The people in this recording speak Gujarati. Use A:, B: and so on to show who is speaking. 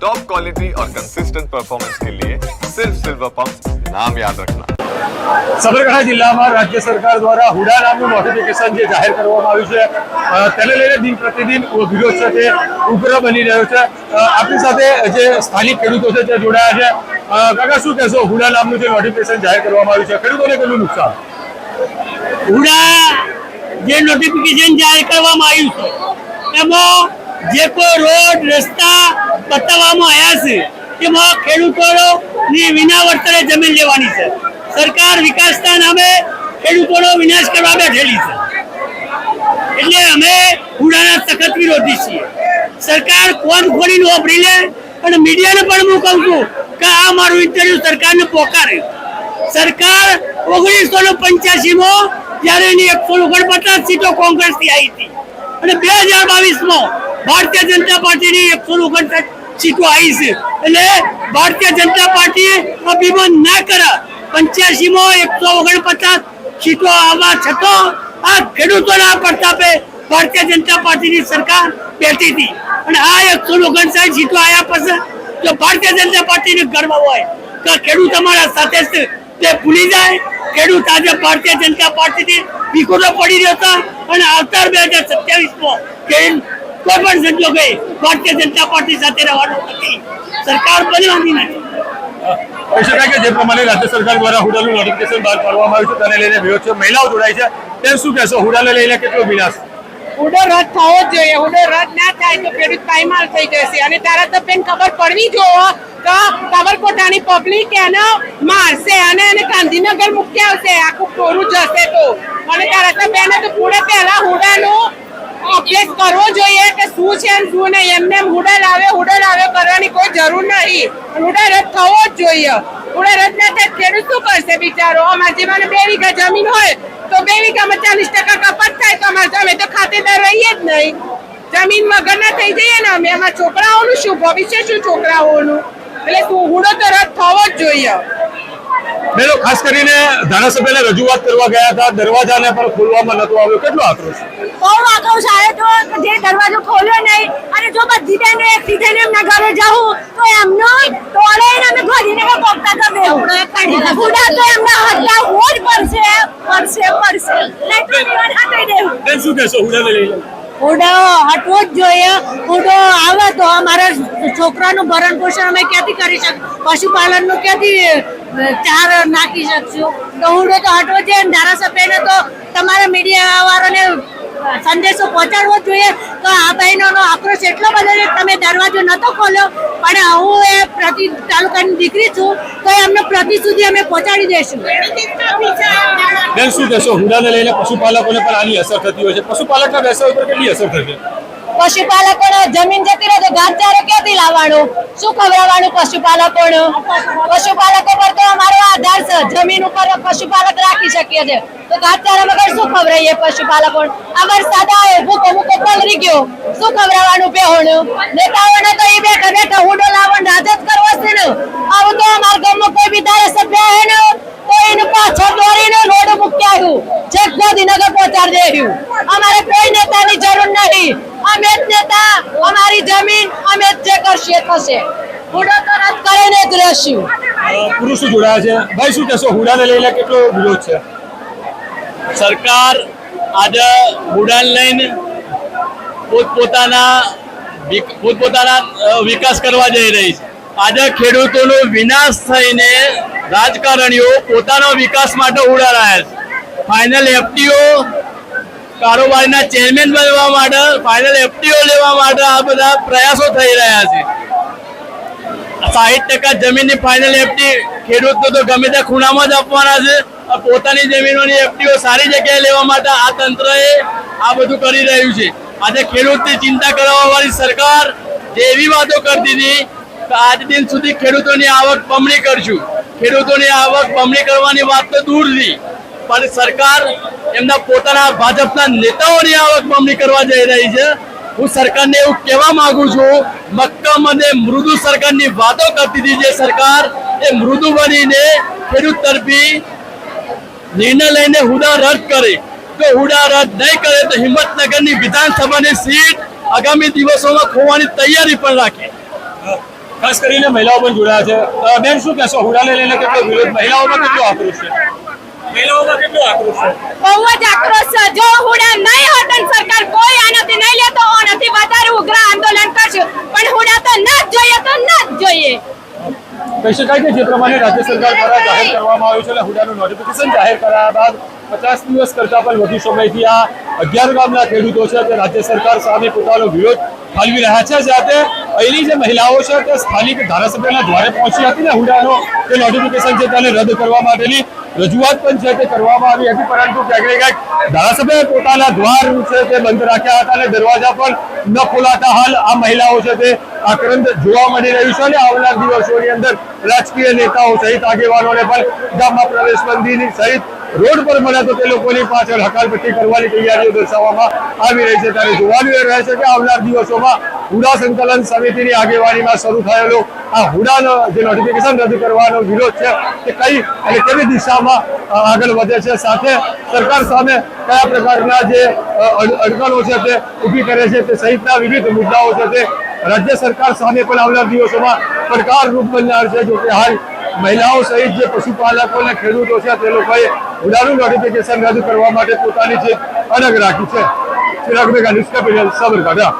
A: टॉप क्वालिटी और कंसिस्टेंट परफॉर्मेंस के लिए सिर्फ सिल्वर पंप नाम याद रखना
B: સાબરકાંઠા જિલ્લામાં રાજ્ય સરકાર દ્વારા હુડા નામનું નોટિફિકેશન જે જાહેર કરવામાં આવ્યું છે અ, તેને લઈને દિન પ્રતિદિન વિરોધ છે તે ઉગ્ર બની રહ્યો છે અ, આપણી સાથે જે સ્થાનિક ખેડૂતો છે તે જોડાયા છે અ, કાકા શું કહેશો હુડા નામનું જે નોટિફિકેશન જાહેર કરવામાં આવ્યું છે ખેડૂતોને કેટલું નુકસાન
C: હુડા જે નોટિફિકેશન જાહેર કરવામાં આવ્યું છે એમાં જે કોઈ રોડ રસ્તા બતાવવામાં આવ્યા છે એમાં ખેડૂતોની વિના વર્તરે જમીન લેવાની છે. સરકાર વિકાસના નામે ખેડૂતોનો વિનાશ કરવા બેઠેલી છે. એટલે અમે હુડાના સખત વિરોધી છીએ. સરકાર કોણ ખોલીને વાપરી લે અને મીડિયાને પણ હું કહું છું કે આ મારું ઇન્ટરવ્યુ સરકારને પોકારે. સરકાર ઓગણીસો ને પંચ્યાસી માં જ્યારે એની એકસો ઓગણપચાસ સીટો કોંગ્રેસથી આવી હતી. અને બે હજાર બાવીસમાં ભારતીય જનતા પાર્ટીની એકસો ઓગણસાઠ સીટો છે. એટલે ભારતીય જનતા પાર્ટી અભિમાન ના કરે. પંચ્યાસી માં એકસો ઓગણપચાસ સીટો આવવા છતાં આ ખેડૂતોના પ્રતાપે ભારતીય જનતા પાર્ટીની સરકાર બેઠી હતી. અને આ એકસો ઓગણસાઠ સીટો આવ્યા પછી જો ભારતીય જનતા પાર્ટીને ગર્વ હોય, તો ખેડૂત અમારા સાથે છે તે ભૂલી જાય. ખેડૂત આજે ભારતીય જનતા પાર્ટીથી વિખોટો પડી રહ્યો હતા અને આવતા બે હજાર સત્યાવીસમાં કોઈ પણ સંજોગે ભારતીય જનતા પાર્ટી સાથે રહેવાનું નથી. સરકાર બનવાની નથી.
B: કહી શકાય કે જે પ્રમાણે રાજ્ય સરકાર દ્વારા હુડાનું નોટિફિકેશન બહાર પાડવામાં આવ્યું છે તેને લઈને વિરોધ છે મહિલાઓ જોડાય છે. તેમ શું કહેશો? હુડાને લઈને કેટલો વિનાશ?
D: હુડો રદ થવો જ જોઈએ. હુડો રદ ના થાય તો ખેડૂત પાયમાલ થઈ જશે. અને તારા તો બેન ખબર પડવી જોવો તો સાબરકોટાની પબ્લિક એનો મારશે અને એને ગાંધીનગર મૂકી આવશે. આખું કોરું જશે તો. અને તારા તો બેન તો પૂરે પહેલા હુડાનું અભ્યાસ કરવો જોઈએ કે શું છે ને શું નહીં. એમને એમ આવે હુડલ આવે કરવાની કોઈ જરૂર નહીં. હુડલ રદ થવો જ જોઈએ. હુડલ રદ ના થાય ખેડૂત શું કરશે બિચારો? અમારા જેમાં બે વીઘા જમીન હોય તો બે વીઘામાં ચાલીસ ટકા કપાત થાય તો અમારે અમે તો ખાતેદાર રહીએ જ નહીં. જમીન વગરના થઈ જઈએ ને અમે. અમારા છોકરાઓનું શું? ભવિષ્ય શું છોકરાઓનું? એટલે હુડો તો રદ થવો જ જોઈએ.
B: બેનો ખાસ કરીને ધારાસભ્યને રજૂઆત કરવા ગયા હતા. દરવાજાને પણ ખોલવામાં નતો આવ્યો. કેટલો આક્રોશ.
E: બહુ આક્રોશ આવ્યો તો જે દરવાજો ખોલ્યો નહીં અને જો બધી બેનો સીધે એમના ઘરે જાઉં તો એમનો ટોળે ને અમે ઘોડીને પોપતા કરી દેવું ગુડા તો એમના હત્યા હોજ પડશે પડશે પડશે. નહીં તો જીવન હટાઈ દેવું.
B: બેન શું કહેશો? હુડાને લઈને
E: હુડો હટવો જ જોઈએ. હુડો આવે તો અમારા છોકરાનું ભરણ પોષણ અમે ક્યાંથી કરી શક, પશુપાલનનું ક્યાંથી ચાર નાખી શકશું? તો હુડો તો હટવો જોઈએ ધારાસભ્યને તો તમારા મીડિયા વાળાને સંદેશો પહોંચાડવો જોઈએ. તો આ બહેનોનો આક્રોશ એટલો બધો છે તમે દરવાજો નતો ખોલ્યો, પણ હું એ પ્રતિ, તાલુકાની દીકરી છું, તો એમને પ્રતિ સુધી અમે પહોંચાડી દઈશું.
B: બેન શું કહેશો? હુડાને લઈને પશુપાલકોને પણ આની અસર થતી હોય છે. પશુપાલકના વ્યવસાય ઉપર કેટલી અસર થશે?
E: પશુપાલકોને જમીન જતી રહે તો ઘાસચારો ક્યાંથી લાવવાનું? શું ખવડાવવાનું પશુપાલકો પશુપાલક પશુપાલકો નેતાઓને તો એ બેઠા બેઠા હુડો લાવવાનું કરવો આવું તો અમારા ગામમાં કોઈ બી હે ને? એને પાછળ દોરીને રોડ મૂકી આવ્યું. છેક ગાંધીનગર પહોંચાડી દેવું અમારે કોઈ નેતાની જરૂર નહીં. અમે જ નેતા અમારી જમીન અમે જ જે કરશે થશે. હુડો તો રદ કરીને જ રહેશું.
B: પુરુષો જોડાયા છે. ભાઈ શું કહેશો? હુડાને લઈને કેટલો વિરોધ છે?
C: સરકાર આજે હુડાને લઈને પોતપોતાના પોતપોતાના વિકાસ કરવા જઈ રહી છે. આજે ખેડૂતોનો વિનાશ થઈને રાજકારણીઓ પોતાનો વિકાસ માટે ઉડા રહ્યા છે. ફાઇનલ એફટીઓ કારોબારીના ચેરમેન બનવા માટે ફાઇનલ એફટીઓ લેવા માટે આ બધા પ્રયાસો થઈ રહ્યા છે. સાહીઠ ટકા જમીનની ફાઇનલ એફટી ખેડૂતને તો ગમે તે ખૂણામાં જ આપવાના છે. પોતાની જમીનોની એફટીઓ સારી જગ્યાએ લેવા માટે આ તંત્રએ આ બધું કરી રહ્યું છે. આજે ખેડૂતની ચિંતા કરવા વાળી સરકાર જે એવી વાતો કરતી હતી આજ દિન સુધી ખેડૂતોની આવક બમણી કરશું. ખેડૂતોની આવક બમણી કરવાની વાત તો દૂર દૂરથી પણ સરકાર એમના પોતાના ભાજપના નેતાઓની આવક બમણી કરવા જઈ રહી છે. હું સરકારને એવું કહેવા માંગુ છું, મક્કમ અને મૃદુ સરકારની વાતો કરતી હતી જે સરકાર એ મૃદુ બનીને ખેડૂત તરફી નિર્ણય લઈને હુડા રદ કરે. જો હુડા રદ નહીં કરે તો હિંમતનગરની વિધાનસભાની સીટ આગામી દિવસોમાં ખોવાની તૈયારી પણ રાખે.
B: ખાસ કરીને મહિલાઓ પણ જોડાયા છે. બેન શું કહેશો? હુડાને લઈને કેટલો વિરોધ? મહિલાઓમાં કેટલો આક્રોશ છે? મહિલાઓમાં કેટલો આક્રોશ છે?
E: બહુ જ આક્રોશ છે. જો હુડા નહીં હોત સરકાર કોઈ આનાથી નહીં લે તો વધારે ઉગ્ર આંદોલન કરશું. પણ હુડા તો ન જોઈએ તો ન જોઈએ.
B: કહી શકાય કે જે પ્રમાણે રાજ્ય સરકાર દ્વારા જાહેર કરવામાં આવ્યું છે અને હુડાનું નોટિફિકેશન જાહેર કરાયા બાદ પચાસ દિવસ કરતા પણ વધુ સમયથી આ અગિયાર ગામના ખેડૂતો છે તે રાજ્ય સરકાર સામે પોતાનો વિરોધ ઠાલવી રહ્યા છે. જાતે અહીંની જે મહિલાઓ છે તે સ્થાનિક ધારાસભ્યના દ્વારે પહોંચી હતી ને હુડાનો જે નોટિફિકેશન છે તેને રદ કરવા માટેની રજૂઆત પણ છે તે કરવામાં આવી હતી, પરંતુ ક્યાંક ક્યાંક ધારાસભ્યએ પોતાના દ્વાર છે તે બંધ રાખ્યા હતા અને દરવાજા પણ ન ખોલાતા હાલ આ મહિલાઓ છે તે આક્રંદ જોવા મળી રહ્યું છે અને આવનાર દિવસોની અંદર રાજકીય નેતાઓ સહિત આગેવાનોને પણ ગામમાં પ્રવેશ બંધીની સહિત રોડ પર મળ્યા તો તે લોકોની પાછળ હકાલપટ્ટી કરવાની તૈયારીઓ દર્શાવવામાં આવી રહી છે. ત્યારે જોવાનું એ રહે છે કે આવનાર દિવસોમાં હુડા સંકલન સમિતિની આગેવાનીમાં શરૂ થયેલો આ હુડાનો જે નોટિફિકેશન રજૂ કરવાનો વિરોધ છે તે કઈ અને કેવી દિશામાં આગળ વધે છે? સાથે સરકાર સામે કયા પ્રકારના જે અડકણો છે તે ઊભી કરે છે તે સહિતના વિવિધ મુદ્દાઓ છે તે રાજ્ય સરકાર સામે પણ આવનાર દિવસોમાં પડકારરૂપ બનનાર છે. જો કે હાલ મહિલાઓ સહિત જે પશુપાલકો અને ખેડૂતો છે તે લોકોએ ઉડાનું નોટિફિકેશન રદ કરવા માટે પોતાની જીત અલગ રાખી છે. Chirag Megha news capital Sabarkantha.